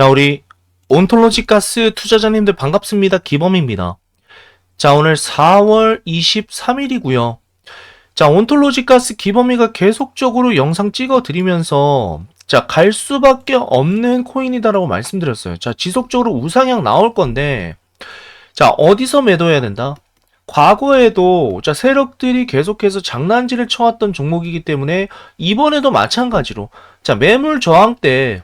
자, 우리 온톨로지 가스 투자자님들 반갑습니다. 기범입니다. 자, 오늘 4월 23일이고요. 자, 온톨로지 가스 기범이가 계속적으로 영상 찍어 드리면서 자, 갈 수밖에 없는 코인이다라고 말씀드렸어요. 자, 지속적으로 우상향 나올 건데 자, 어디서 매도해야 된다? 과거에도 자, 세력들이 계속해서 장난질을 쳐왔던 종목이기 때문에 이번에도 마찬가지로 자, 매물 저항 때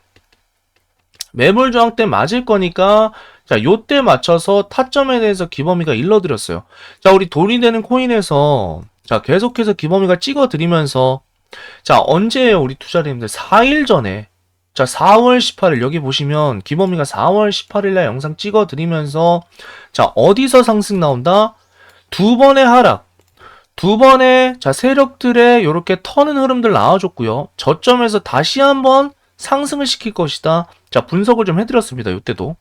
매물 저항 때 맞을 거니까 자, 요때 맞춰서 타점에 대해서 기범이가 일러드렸어요. 자, 우리 돈이 되는 코인에서 자, 계속해서 기범이가 찍어 드리면서 자, 언제예요, 우리 투자자님들? 4일 전에. 자, 4월 18일 여기 보시면 기범이가 4월 18일 날 영상 찍어 드리면서 자, 어디서 상승 나온다? 두 번의 하락. 두 번의 자, 세력들의 요렇게 터는 흐름들 나와줬고요. 저점에서 다시 한번 상승을 시킬 것이다. 자, 분석을 좀 해드렸습니다. 이때도.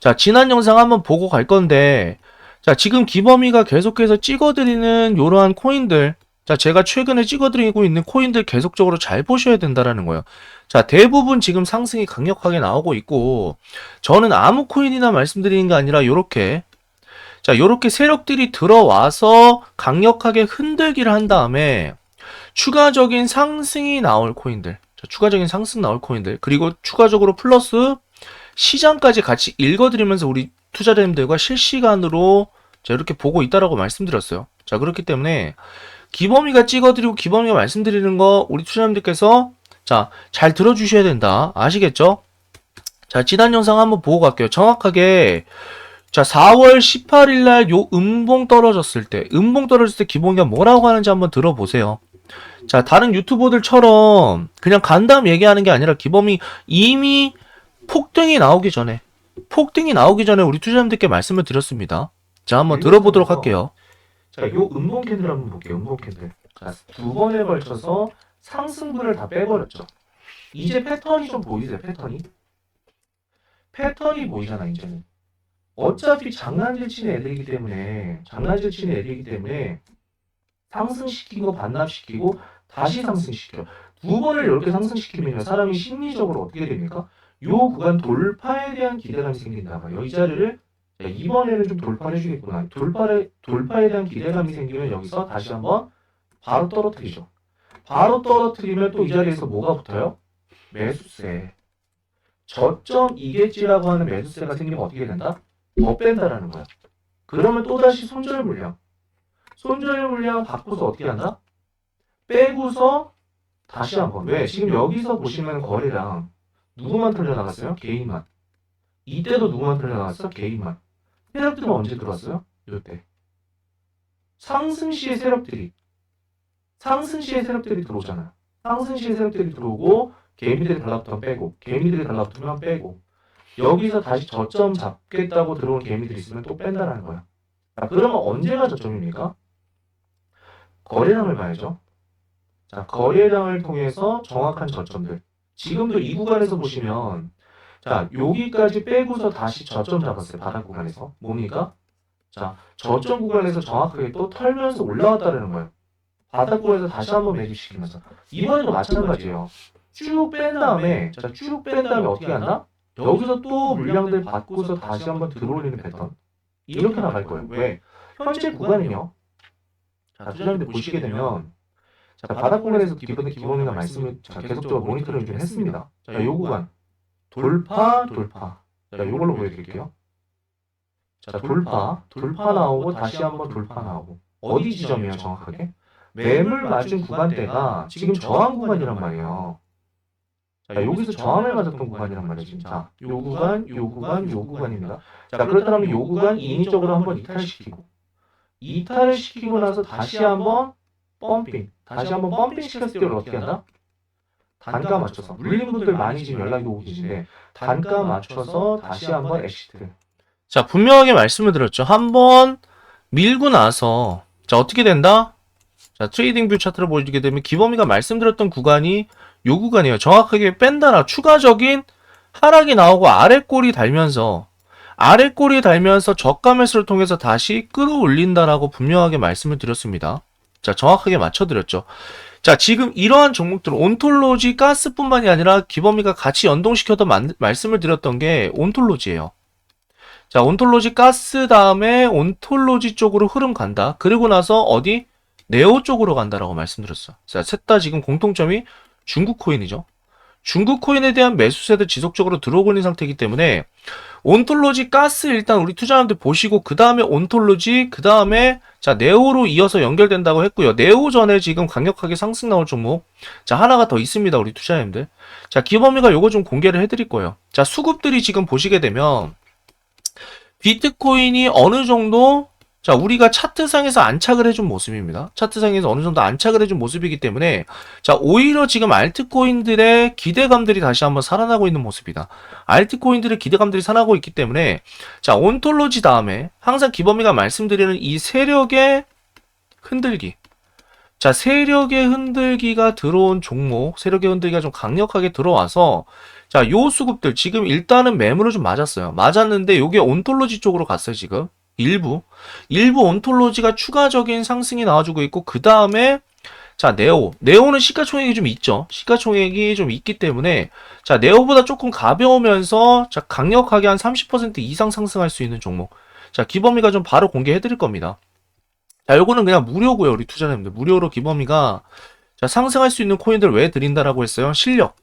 자, 지난 영상 한번 보고 갈 건데, 자, 지금 기범이가 계속해서 찍어드리는 이러한 코인들, 자, 제가 최근에 찍어드리고 있는 코인들 계속적으로 잘 보셔야 된다라는 거예요. 자, 대부분 지금 상승이 강력하게 나오고 있고, 저는 아무 코인이나 말씀드리는 게 아니라 요렇게, 자, 요렇게 세력들이 들어와서 강력하게 흔들기를 한 다음에, 추가적인 상승이 나올 코인들, 자, 추가적인 상승 나올 코인들, 그리고 추가적으로 플러스 시장까지 같이 읽어드리면서 우리 투자자님들과 실시간으로 자, 이렇게 보고 있다라고 말씀드렸어요. 자, 그렇기 때문에 기범이가 찍어드리고 기범이가 말씀드리는 거 우리 투자자님들께서 자, 잘 들어주셔야 된다. 아시겠죠? 자, 지난 영상 한번 보고 갈게요. 정확하게 자, 4월 18일 날 요 음봉 떨어졌을 때, 음봉 떨어졌을 때 기범이가 뭐라고 하는지 한번 들어보세요. 자, 다른 유튜버들처럼 그냥 간담 얘기하는 게 아니라 기범이 이미 폭등이 나오기 전에, 폭등이 나오기 전에 우리 투자자님들께 말씀을 드렸습니다. 자, 한번 들어보도록 할게요. 자, 요 음봉 캔들 한번 볼게요. 음봉 캔들. 자, 두 번에 걸쳐서 상승분을 다 빼버렸죠. 이제 패턴이 좀 보이세요? 패턴이? 패턴이 보이잖아, 이제는. 어차피 장난질 치는 애들이기 때문에, 장난질 치는 애들이기 때문에, 상승시키고 반납시키고, 다시 상승시켜. 두 번을 이렇게 상승시키면 사람이 심리적으로 어떻게 됩니까? 요 구간 돌파에 대한 기대감이 생긴다. 이 자리를 야, 이번에는 좀 돌파를 해주겠구나. 돌파에, 돌파에 대한 기대감이 생기면 여기서 다시 한번 바로 떨어뜨리죠. 바로 떨어뜨리면 또 이 자리에서 뭐가 붙어요? 매수세. 저점 이겠지라고 하는 매수세가 생기면 어떻게 된다? 더 뺀다라는 거야. 그러면 또다시 손절 물량. 손절 물량 바꿔서 어떻게 한다? 빼고서 다시 한 번. 왜? 지금 여기서 보시면 거래량 누구만 털려나갔어요? 개인만. 이때도 누구만 털려나갔어? 개인만. 세력들은 언제 들어왔어요? 이때. 상승 시에 세력들이 상승 시에 세력들이 들어오잖아. 상승 시에 세력들이 들어오고 개미들이 달라붙으면 빼고 개미들이 달라붙으면 빼고 여기서 다시 저점 잡겠다고 들어온 개미들이 있으면 또 뺀다라는 거야. 자, 그러면 언제가 저점입니까? 거래량을 봐야죠. 자, 거래량을 통해서 정확한 저점들. 지금도 이 구간에서 보시면 자, 여기까지 빼고서 다시 저점 잡았어요. 바닥 구간에서. 뭡니까? 자, 저점 구간에서 정확하게 또 털면서 올라왔다는 거예요. 바닥 구간에서 다시 한번 매집시키면서. 이번에도 마찬가지예요. 쭉 뺀 다음에, 자, 쭉 뺀 다음에 어떻게 한다? 여기서 또 물량들 받고서 다시 한번 들어올리는 패턴. 이렇게 나갈 거예요. 왜? 현재 구간은요. 자, 투자님들 보시게 되면, 자, 바닥 구간에서 기본 기본이나 말씀을 자, 계속적으로 모니터링 좀 했습니다. 자, 요 구간. 돌파, 돌파. 자, 요걸로 보여드릴게요. 자, 돌파, 돌파 나오고 다시 한번 돌파 나오고. 어디 지점이에요, 정확하게? 매물 맞은 구간대가 지금 저항 구간이란 말이에요. 자, 여기서 저항을 맞았던 구간이란 말이에요, 지금. 자, 요 구간, 요 구간, 요 구간입니다. 자, 그렇다면 요 구간 인위적으로 한번 이탈시키고, 이탈을 시키고 나서 다시 한번 펌핑, 다시 한번 펌핑 시켰을 때 어떻게 한다? 단가 맞춰서 물린 분들 많이 지금 연락이 오고 계신데 단가 맞춰서 다시 한번 엑시트. 자 분명하게 말씀을 드렸죠. 한번 밀고 나서 자 어떻게 된다? 자 트레이딩 뷰 차트를 보여주게 되면 기범이가 말씀드렸던 구간이 요 구간이에요. 정확하게 뺀다라 추가적인 하락이 나오고 아래 꼬리 달면서 아래 꼬리 달면서 저가 매수를 통해서 다시 끌어올린다라고 분명하게 말씀을 드렸습니다. 자 정확하게 맞춰드렸죠. 자, 지금 이러한 종목들, 온톨로지 가스뿐만이 아니라 기범이가 같이 연동시켜서 만- 말씀을 드렸던 게 온톨로지예요. 자, 온톨로지 가스 다음에 온톨로지 쪽으로 흐름 간다. 그리고 나서 어디? 네오 쪽으로 간다라고 말씀드렸어. 자, 셋 다 지금 공통점이 중국 코인이죠. 중국 코인에 대한 매수세도 지속적으로 들어오고 있는 상태이기 때문에 온톨로지 가스 일단 우리 투자자분들 보시고 그 다음에 온톨로지 그 다음에 자 네오로 이어서 연결된다고 했고요. 네오 전에 지금 강력하게 상승 나올 종목 자 하나가 더 있습니다. 우리 투자자님들 자 기범이가 요거 좀 공개를 해드릴 거예요. 자 수급들이 지금 보시게 되면 비트코인이 어느 정도 자 우리가 차트상에서 안착을 해준 모습입니다. 차트상에서 어느 정도 안착을 해준 모습이기 때문에 자 오히려 지금 알트코인들의 기대감들이 다시 한번 살아나고 있는 모습이다. 알트코인들의 기대감들이 살아나고 있기 때문에 자 온톨로지 다음에 항상 기범이가 말씀드리는 이 세력의 흔들기 자 세력의 흔들기가 들어온 종목 세력의 흔들기가 좀 강력하게 들어와서 자 요 수급들 지금 일단은 매물을 좀 맞았어요 맞았는데 요게 온톨로지 쪽으로 갔어요 지금 일부 일부 온톨로지가 추가적인 상승이 나와주고 있고 그 다음에 자 네오 네오는 시가총액이 좀 있죠 시가총액이 좀 있기 때문에 자, 네오보다 조금 가벼우면서 자, 강력하게 한 30% 이상 상승할 수 있는 종목. 자, 기범이가 좀 바로 공개해 드릴 겁니다. 자, 요거는 그냥 무료고요. 우리 투자자님들. 무료로 기범이가 자, 상승할 수 있는 코인들 왜 드린다라고 했어요? 실력.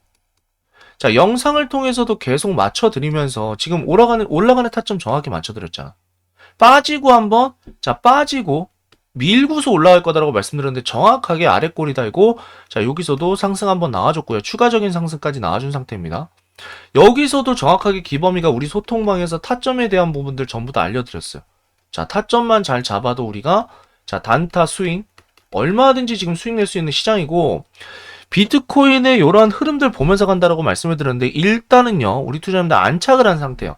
자, 영상을 통해서도 계속 맞춰 드리면서 지금 올라가는 올라가는 타점 정확히 맞춰 드렸잖아. 빠지고 한번 자, 빠지고 밀고서 올라갈 거다라고 말씀드렸는데 정확하게 아래 꼬리 달고 자, 여기서도 상승 한번 나와줬고요. 추가적인 상승까지 나와준 상태입니다. 여기서도 정확하게 기범이가 우리 소통방에서 타점에 대한 부분들 전부 다 알려드렸어요. 자, 타점만 잘 잡아도 우리가 자, 단타 스윙 얼마든지 지금 수익 낼 수 있는 시장이고 비트코인의 이러한 흐름들 보면서 간다라고 말씀을 드렸는데 일단은요. 우리 투자자님들 안착을 한 상태예요.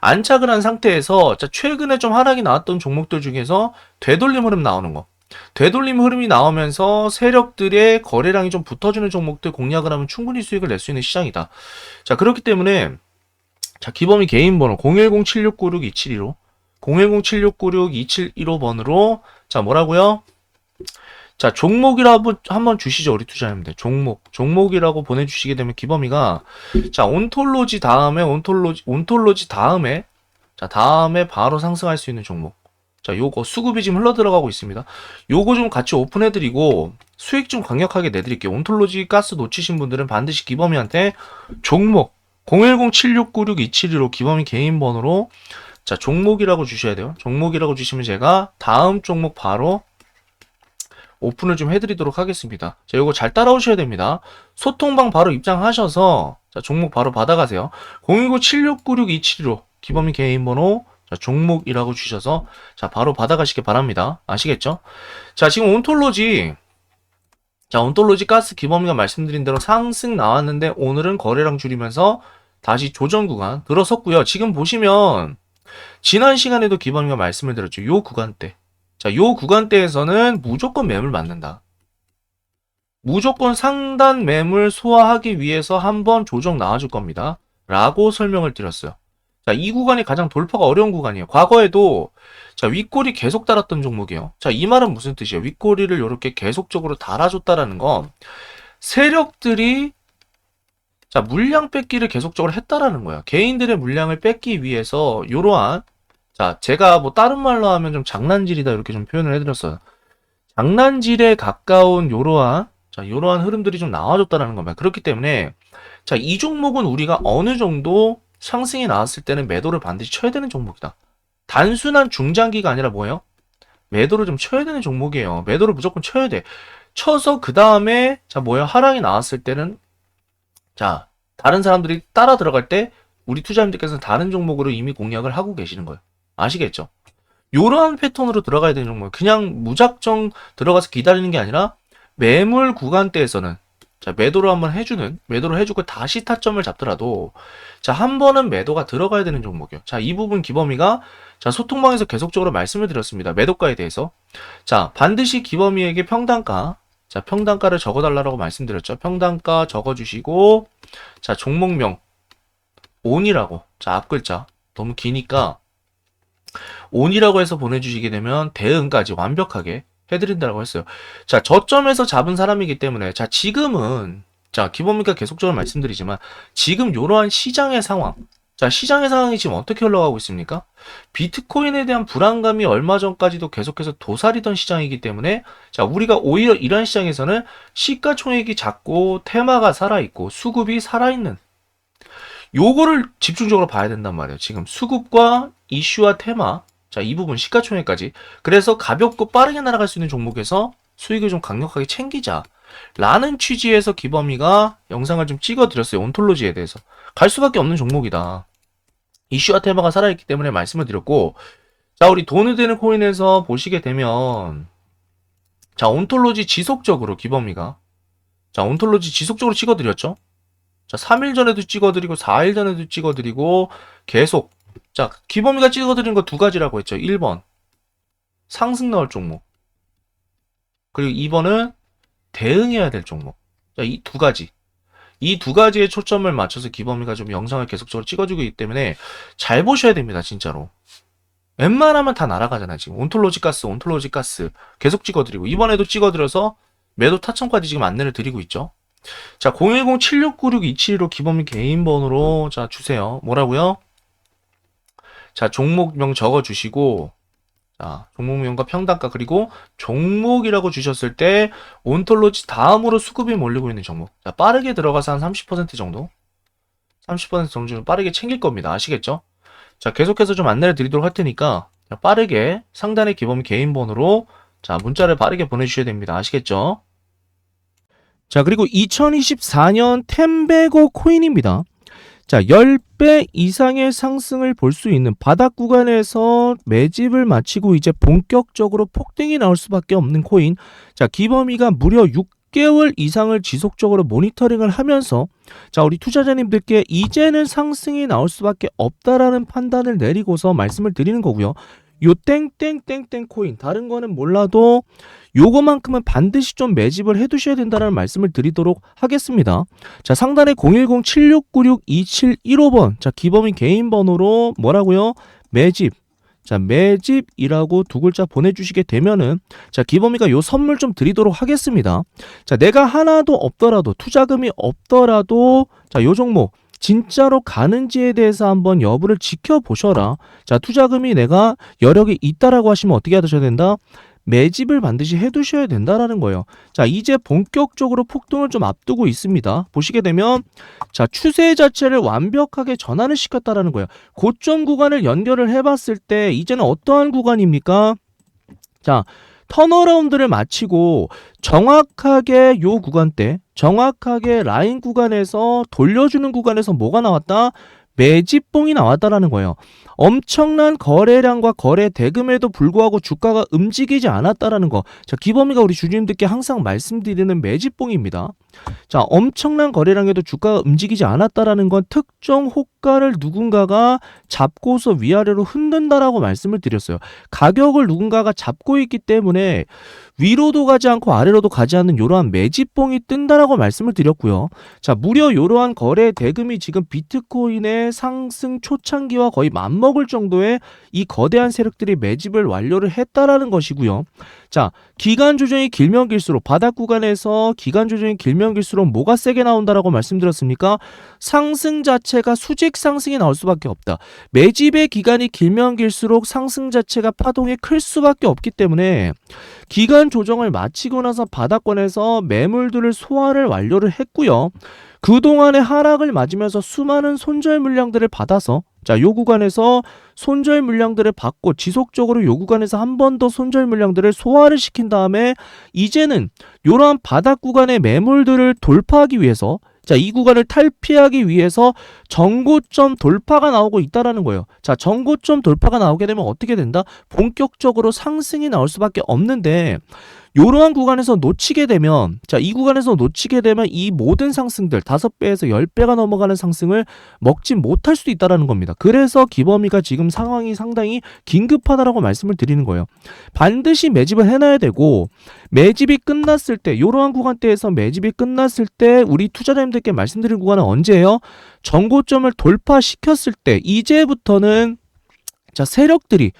안착을 한 상태에서 자, 최근에 좀 하락이 나왔던 종목들 중에서 되돌림 흐름 나오는 거. 되돌림 흐름이 나오면서 세력들의 거래량이 좀 붙어주는 종목들 공략을 하면 충분히 수익을 낼 수 있는 시장이다. 자, 그렇기 때문에 자, 기범이 개인 번호 010-7696-271로 010-7696-2715번으로 자, 뭐라고요? 자, 종목이라고 한번 주시죠. 우리 투자자님들. 종목. 종목이라고 보내주시게 되면 기범이가 자, 온톨로지 다음에 온톨로지 온톨로지 다음에 자, 다음에 바로 상승할 수 있는 종목. 자, 요거 수급이 지금 흘러 들어가고 있습니다. 요거 좀 같이 오픈해드리고 수익 좀 강력하게 내드릴게요. 온톨로지 가스 놓치신 분들은 반드시 기범이한테 종목 010-7696-271로 기범이 개인 번호로 자 종목이라고 주셔야 돼요. 종목이라고 주시면 제가 다음 종목 바로 오픈을 좀 해드리도록 하겠습니다. 자, 요거 잘 따라오셔야 됩니다. 소통방 바로 입장하셔서 자, 종목 바로 받아가세요. 010-7696-271로 기범이 개인 번호 자, 종목이라고 주셔서 자, 바로 받아가시기 바랍니다. 아시겠죠? 자, 지금 온톨로지 자, 온톨로지 가스 기범이가 말씀드린 대로 상승 나왔는데 오늘은 거래량 줄이면서 다시 조정 구간 들어섰고요. 지금 보시면 지난 시간에도 기범이가 말씀을 드렸죠. 요 구간대. 자, 요 구간대에서는 무조건 매물 맞는다. 무조건 상단 매물 소화하기 위해서 한번 조정 나와줄 겁니다. 라고 설명을 드렸어요. 자, 이 구간이 가장 돌파가 어려운 구간이에요. 과거에도 자, 윗골이 계속 달았던 종목이에요. 자, 이 말은 무슨 뜻이에요? 윗골이를 이렇게 계속적으로 달아줬다라는 건 세력들이 자, 물량 뺏기를 계속적으로 했다라는 거야. 개인들의 물량을 뺏기 위해서 이러한 자, 제가 뭐 다른 말로 하면 좀 장난질이다 이렇게 좀 표현을 해드렸어요. 장난질에 가까운 이러한 자, 이러한 흐름들이 좀 나와줬다라는 겁니다. 그렇기 때문에 자, 이 종목은 우리가 어느 정도 상승이 나왔을 때는 매도를 반드시 쳐야 되는 종목이다. 단순한 중장기가 아니라 뭐예요? 매도를 좀 쳐야 되는 종목이에요. 매도를 무조건 쳐야 돼. 쳐서 그 다음에 자 뭐야 하락이 나왔을 때는 자 다른 사람들이 따라 들어갈 때 우리 투자님들께서는 다른 종목으로 이미 공략을 하고 계시는 거예요. 아시겠죠? 요러한 패턴으로 들어가야 되는 종목. 그냥 무작정 들어가서 기다리는 게 아니라 매물 구간대에서는 자 매도를 한번 해주는 매도를 해주고 다시 타점을 잡더라도 자 한 번은 매도가 들어가야 되는 종목이요. 자 이 부분 기범이가 자 소통방에서 계속적으로 말씀을 드렸습니다. 매도가에 대해서 자 반드시 기범이에게 평단가 자 평단가를 적어달라고 말씀드렸죠. 평단가 적어주시고 자 종목명 온이라고 자 앞글자 너무 기니까 온이라고 해서 보내주시게 되면 대응까지 완벽하게 해드린다고 했어요. 자, 저점에서 잡은 사람이기 때문에, 자, 지금은, 자, 기본미가 계속적으로 말씀드리지만, 지금 이러한 시장의 상황, 자, 시장의 상황이 지금 어떻게 흘러가고 있습니까? 비트코인에 대한 불안감이 얼마 전까지도 계속해서 도사리던 시장이기 때문에, 자, 우리가 오히려 이러한 시장에서는 시가총액이 작고, 테마가 살아있고, 수급이 살아있는, 요거를 집중적으로 봐야 된단 말이에요. 지금 수급과 이슈와 테마, 자, 이 부분 시가총액까지. 그래서 가볍고 빠르게 날아갈 수 있는 종목에서 수익을 좀 강력하게 챙기자. 라는 취지에서 기범이가 영상을 좀 찍어드렸어요. 온톨로지에 대해서. 갈 수밖에 없는 종목이다. 이슈와 테마가 살아있기 때문에 말씀을 드렸고, 자, 우리 돈을 되는 코인에서 보시게 되면, 자, 온톨로지 지속적으로 기범이가, 자, 온톨로지 지속적으로 찍어드렸죠? 자, 3일 전에도 찍어드리고, 4일 전에도 찍어드리고, 계속, 자, 기범이가 찍어드린 거 두 가지라고 했죠. 1번, 상승 나올 종목. 그리고 2번은 대응해야 될 종목. 자, 이 두 가지. 이 두 가지에 초점을 맞춰서 기범이가 좀 영상을 계속적으로 찍어주고 있기 때문에 잘 보셔야 됩니다, 진짜로. 웬만하면 다 날아가잖아요, 지금. 온톨로지 가스, 온톨로지 가스. 계속 찍어드리고, 이번에도 찍어드려서 매도 타청까지 지금 안내를 드리고 있죠. 자, 010-7696-272로 기범이 개인 번호로, 자, 주세요. 뭐라고요? 자, 종목명 적어 주시고, 자, 종목명과 평단가, 그리고 종목이라고 주셨을 때, 온톨로지 다음으로 수급이 몰리고 있는 종목. 자, 빠르게 들어가서 한 30% 정도? 30% 정도 좀 빠르게 챙길 겁니다. 아시겠죠? 자, 계속해서 좀 안내를 드리도록 할 테니까, 자, 빠르게 상단의 기범 개인 번호로, 자, 문자를 빠르게 보내 주셔야 됩니다. 아시겠죠? 자, 그리고 2024년 템베고 코인입니다. 자, 10배 이상의 상승을 볼 수 있는 바닥 구간에서 매집을 마치고 이제 본격적으로 폭등이 나올 수밖에 없는 코인. 자, 기범이가 무려 6개월 이상을 지속적으로 모니터링을 하면서 자, 우리 투자자님들께 이제는 상승이 나올 수밖에 없다라는 판단을 내리고서 말씀을 드리는 거고요. 요 땡땡땡땡 코인 다른 거는 몰라도 요거만큼은 반드시 좀 매집을 해 두셔야 된다는 말씀을 드리도록 하겠습니다. 자, 상단에 010-7696-2715번. 자, 기범인 개인 번호로 뭐라고요? 매집. 자, 매집이라고 두 글자 보내주시게 되면은, 자, 기범이가 요 선물 좀 드리도록 하겠습니다. 자, 내가 하나도 없더라도, 투자금이 없더라도, 자, 요 종목, 진짜로 가는지에 대해서 한번 여부를 지켜보셔라. 자, 투자금이 내가 여력이 있다라고 하시면 어떻게 하셔야 된다? 매집을 반드시 해두셔야 된다라는 거예요. 자, 이제 본격적으로 폭등을 좀 앞두고 있습니다. 보시게 되면, 자, 추세 자체를 완벽하게 전환을 시켰다라는 거예요. 고점 구간을 연결을 해봤을 때, 이제는 어떠한 구간입니까? 자, 턴어라운드를 마치고 정확하게 요 구간대, 정확하게 라인 구간에서 돌려주는 구간에서 뭐가 나왔다? 매집봉이 나왔다라는 거예요. 엄청난 거래량과 거래 대금에도 불구하고 주가가 움직이지 않았다라는 거. 자, 기범이가 우리 주주님들께 항상 말씀드리는 매집봉입니다. 자, 엄청난 거래량에도 주가가 움직이지 않았다라는 건 특정 호가를 누군가가 잡고서 위아래로 흔든다라고 말씀을 드렸어요. 가격을 누군가가 잡고 있기 때문에 위로도 가지 않고 아래로도 가지 않는 이러한 매집봉이 뜬다라고 말씀을 드렸고요. 자, 무려 이러한 거래 대금이 지금 비트코인의 상승 초창기와 거의 맞먹을 정도의 이 거대한 세력들이 매집을 완료를 했다라는 것이고요. 자, 기간 조정이 길면 길수록 바닥 구간에서 기간 조정이 길면 길수록 뭐가 세게 나온다라고 말씀드렸습니까? 상승 자체가 수직 상승이 나올 수밖에 없다. 매집의 기간이 길면 길수록 상승 자체가 파동이 클 수밖에 없기 때문에 기간 조정을 마치고 나서 바닥권에서 매물들을 소화를 완료를 했고요. 그동안의 하락을 맞으면서 수많은 손절 물량들을 받아서 자, 요 구간에서 손절 물량들을 받고 지속적으로 요 구간에서 한 번 더 손절 물량들을 소화를 시킨 다음에 이제는 요러한 바닥 구간의 매물들을 돌파하기 위해서 자, 이 구간을 탈피하기 위해서 정고점 돌파가 나오고 있다라는 거예요. 자, 정고점 돌파가 나오게 되면 어떻게 된다? 본격적으로 상승이 나올 수밖에 없는데 요러한 구간에서 놓치게 되면 자, 이 구간에서 놓치게 되면 이 모든 상승들 5배에서 10배가 넘어가는 상승을 먹지 못할 수도 있다라는 겁니다. 그래서 기범이가 지금 상황이 상당히 긴급하다라고 말씀을 드리는 거예요. 반드시 매집을 해 놔야 되고 매집이 끝났을 때 이러한 구간대에서 매집이 끝났을 때 우리 투자자님들께 말씀드린 구간은 언제예요? 정고점을 돌파시켰을 때 이제부터는 자 세력들이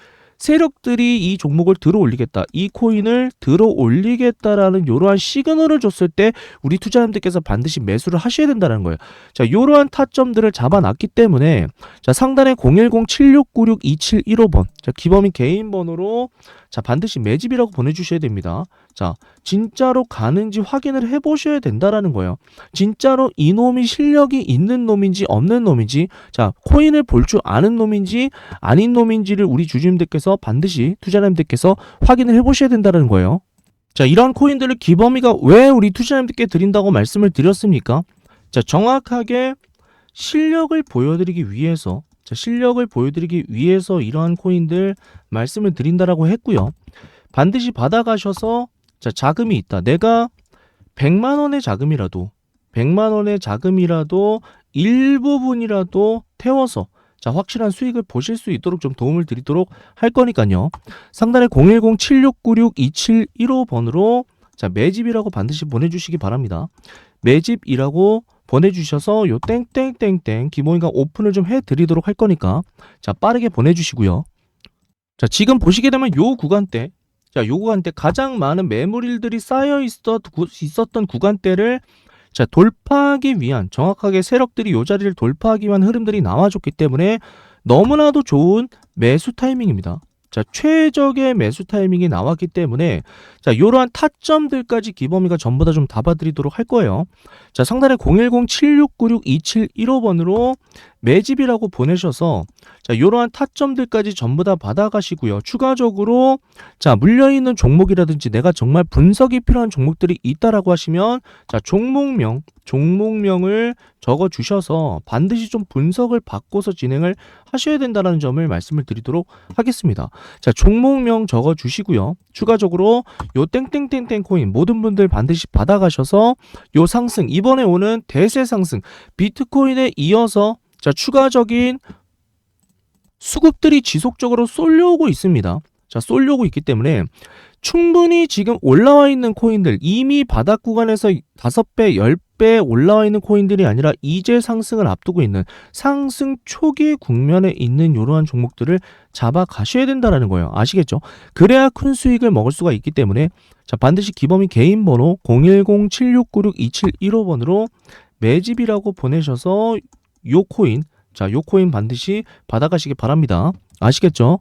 세력들이 이 종목을 들어 올리겠다. 이 코인을 들어 올리겠다라는 이러한 시그널을 줬을 때 우리 투자자님들께서 반드시 매수를 하셔야 된다는 거예요. 자, 이러한 타점들을 잡아놨기 때문에 자, 상단에 010-7696-2715번. 자, 기범이 개인 번호로 자, 반드시 매집이라고 보내주셔야 됩니다. 자, 진짜로 가는지 확인을 해보셔야 된다라는 거예요. 진짜로 이놈이 실력이 있는 놈인지 없는 놈인지, 자, 코인을 볼 줄 아는 놈인지 아닌 놈인지를 우리 주주님들께서 반드시 투자자님들께서 확인을 해보셔야 된다는 거예요. 자, 이런 코인들을 기범이가 왜 우리 투자자님들께 드린다고 말씀을 드렸습니까? 자, 정확하게 실력을 보여드리기 위해서, 자, 실력을 보여드리기 위해서 이러한 코인들 말씀을 드린다라고 했고요. 반드시 받아가셔서 자, 자금이 있다. 내가 100만 원의 자금이라도 100만 원의 자금이라도 일부분이라도 태워서 자, 확실한 수익을 보실 수 있도록 좀 도움을 드리도록 할 거니까요. 상단에 010-7696-2715번으로 자, 매집이라고 반드시 보내주시기 바랍니다. 매집이라고 보내주셔서 요 땡땡땡땡 기모이가 오픈을 좀 해드리도록 할 거니까 자, 빠르게 보내주시고요. 자, 지금 보시게 되면 요 구간대 자, 요 구간대 가장 많은 매물일들이 쌓여 있었던 구간대를 자, 돌파하기 위한 정확하게 세력들이 요 자리를 돌파하기 위한 흐름들이 나와줬기 때문에 너무나도 좋은 매수 타이밍입니다. 자, 최적의 매수 타이밍이 나왔기 때문에 자, 요러한 타점들까지 기범이가 전부 다 좀 잡아드리도록 할 거예요. 자, 상단에 010-7696-2715번으로 매집이라고 보내셔서 자, 요러한 타점들까지 전부 다 받아가시고요. 추가적으로 자, 물려있는 종목이라든지 내가 정말 분석이 필요한 종목들이 있다라고 하시면 자, 종목명, 종목명을 적어 주셔서 반드시 좀 분석을 받고서 진행을 하셔야 된다는 점을 말씀을 드리도록 하겠습니다. 자, 종목명 적어 주시고요. 추가적으로 요 땡땡땡땡 코인 모든 분들 반드시 받아가셔서 요 상승 이번에 오는 대세 상승 비트코인에 이어서 자, 추가적인 수급들이 지속적으로 쏠려오고 있습니다. 자, 쏠려오고 있기 때문에 충분히 지금 올라와 있는 코인들 이미 바닥 구간에서 5배, 10배 올라와 있는 코인들이 아니라 이제 상승을 앞두고 있는 상승 초기 국면에 있는 이러한 종목들을 잡아 가셔야 된다라는 거예요. 아시겠죠? 그래야 큰 수익을 먹을 수가 있기 때문에 자, 반드시 기범이 개인 번호 010-7696-2715번으로 매집이라고 보내셔서 요 코인 자, 요 코인 반드시 받아가시기 바랍니다. 아시겠죠?